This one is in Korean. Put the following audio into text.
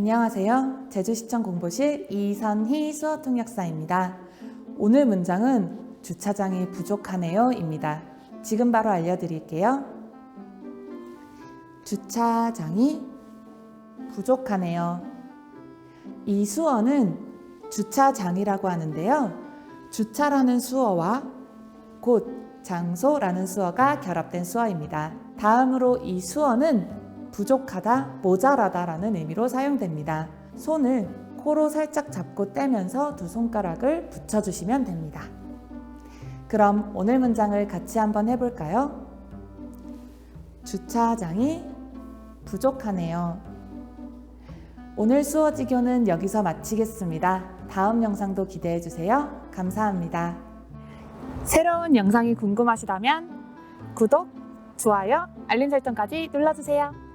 안녕하세요. 제주시청 공보실 이선희 수어통역사입니다. 오늘 문장은 주차장이 부족하네요 입니다. 지금 바로 알려드릴게요. 주차장이 부족하네요. 이 수어는 주차장이라고 하는데요. 주차라는 수어와 곳, 장소라는 수어가 결합된 수어입니다. 다음으로 이 수어는 부족하다, 모자라다라는 의미로 사용됩니다. 손을 코로 살짝 잡고 떼면서 두 손가락을 붙여주시면 됩니다. 그럼 오늘 문장을 같이 한번 해볼까요? 주차장이 부족하네요. 오늘 수어지교는 여기서 마치겠습니다. 다음 영상도 기대해 주세요. 감사합니다. 새로운 영상이 궁금하시다면 구독, 좋아요, 알림 설정까지 눌러주세요.